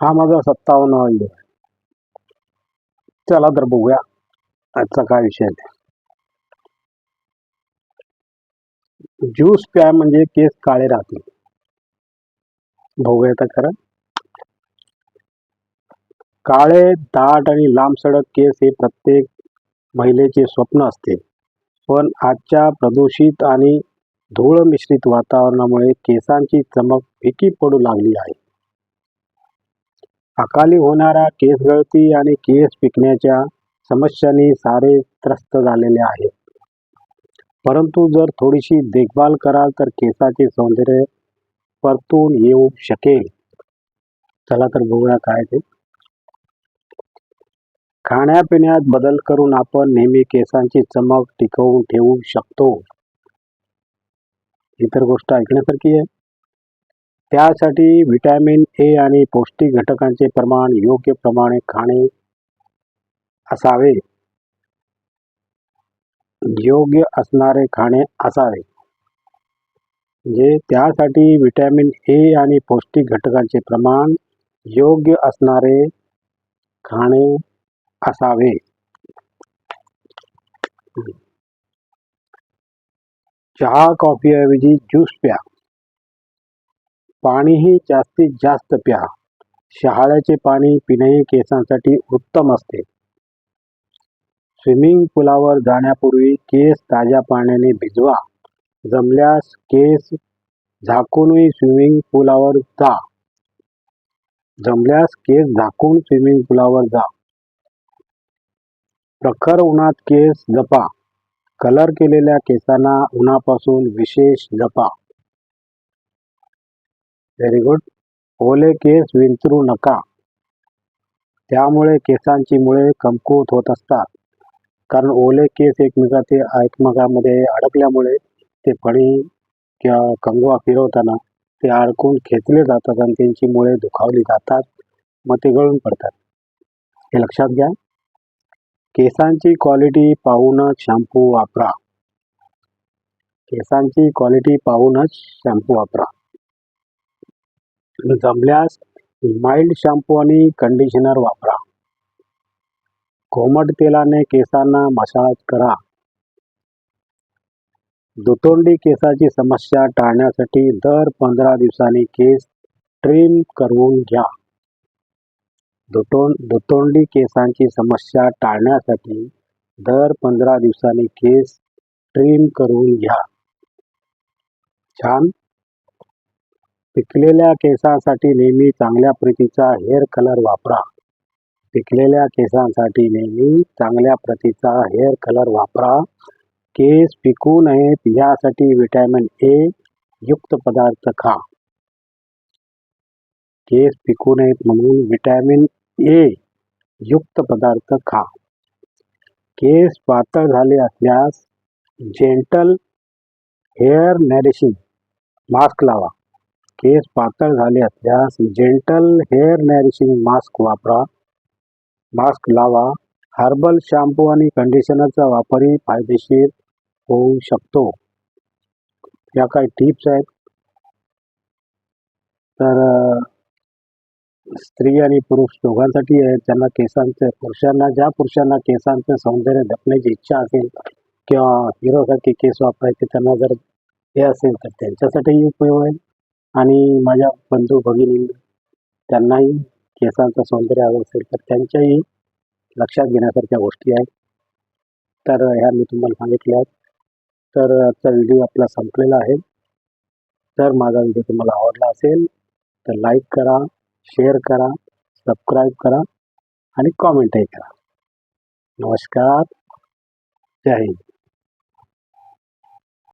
हा माझा सत्तावन्न व्हिडिओ आहे. चला तर बघूया. आजचा काय विषय आहे. ज्यूस प्या म्हणजे केस काळे राहतील. बघूया तर खरं. काळे दाट आणि लांब सडक केस हे प्रत्येक महिलेचे स्वप्न असते. पण आजच्या प्रदूषित आणि धूळ मिश्रित वातावरणामुळे केसांची चमक फिकी पडू लागली आहे. अकाली होणारा केस गळती आणि केस पिकण्याच्या समस्यांनी सारे त्रस्त झालेले आहेत. परंतु जर थोडीशी देखभाल कराल तर केसाचे सौंदर्य परतून येऊ शकेल. चला तर बघूया काय ते. खाण्यापिण्यात बदल करून आपण नेहमी केसांची चमक टिकवून ठेवू शकतो. इतर गोष्ट ऐकण्यासारखी आहे. त्यासाठी ए आणि पौष्टिक घटकांचे प्रमाण योग्य प्रमाणे खाणे असावे. योग्य असणारे खाणे असावे. म्हणजे त्यासाठी व्हिटॅमिन ए आणि पौष्टिक घटकांचे प्रमाण योग्य असणारे खाणे असावे. चहा, कॉफीऐवजी ज्यूस प्या. पाणीही जास्तीत जास्त प्या. शहाळ्याचे पाणी पिणेही केसांसाठी उत्तम असते. स्विमिंग पुलावर जाण्यापूर्वी केस ताज्या पाण्याने भिजवा. जमल्यास केस झाकूनही स्विमिंग पुलावर जा. जमल्यास केस झाकून स्विमिंग पुलावर जा. प्रखर उन्हात केस जपा. कलर केलेल्या केसांना उन्हापासून विशेष जपा. व्हेरी गुड ओले केस विंचरू नका. त्यामुळे केसांची मुळे कमकुवत होत असतात. कारण ओले केस एकमेकाचे एकमेकामध्ये अडकल्यामुळे ते फणी किंवा कंगवा फिरवताना ते अडकून खेचले जातात आणि त्यांची मुळे दुखावली जातात. मग ते गळून पडतात. हे लक्षात घ्या. केसांची क्वालिटी पाहूनच शॅम्पू वापरा. केसांची क्वालिटी पाहूनच शॅम्पू वापरा. जमल्यास माइल्ड शॅम्पू आणि कंडिशनर वापरा. कोमट तेलाने केसांना मसाज करा. दुतोंडी केसाची समस्या टाळण्यासाठी दर पंधरा दिवसांनी केस ट्रिम करून घ्या. दुतोंड दुतोंडी केसांची समस्या टाळण्यासाठी दर पंधरा दिवसांनी केस ट्रिम करून घ्या. छान? पिकलेल्या केसांसाठी नेहमी चांगल्या प्रतीचा हेअर कलर वापरा. पिकलेल्या केसांसाठी नेहमी चांगल्या प्रतीचा हेअर कलर वापरा. केस पिकू नयेत, यासाठी विटॅमिन ए युक्त पदार्थ खा. केस पिकू नयेत म्हणून विटॅमिन ए युक्त पदार्थ खा. केस पातळ झाले असल्यास जेंटल हेअर नॅरिशिंग मास्क लावा. केस पातळ झाले असल्यास जेंटल हेअर नॅरिशिंग मास्क वापरा. मास्क लावा. हर्बल शॅम्पू आणि कंडिशनरचा वापरही फायदेशीर होऊ शकतो. या काही टिप्स आहेत. तर स्त्री आणि पुरुष दोघांसाठी आहेत. त्यांना केसांचे पुरुषांना ज्या पुरुषांना केसांचे सौंदर्य जपण्याची इच्छा असेल किंवा हिरोसारखे केस वापरायचे त्यांना जर हे असेल तर त्यांच्यासाठीही उपयोग होईल. आणि माझ्या बंधू भगिनी त्यांनाही केसांचं सौंदर्य हवं असेल तर त्यांच्याही लक्षात घेण्यासारख्या गोष्टी आहेत. तर ह्या मी तुम्हाला सांगितल्या आहेत. तर आजचा व्हिडिओ आपला संपलेला आहे. जर माझा व्हिडिओ तुम्हाला आवडला असेल तर लाईक करा शेअर करा सबस्क्राईब करा आणि कॉमेंटही करा. नमस्कार. जय हिंद.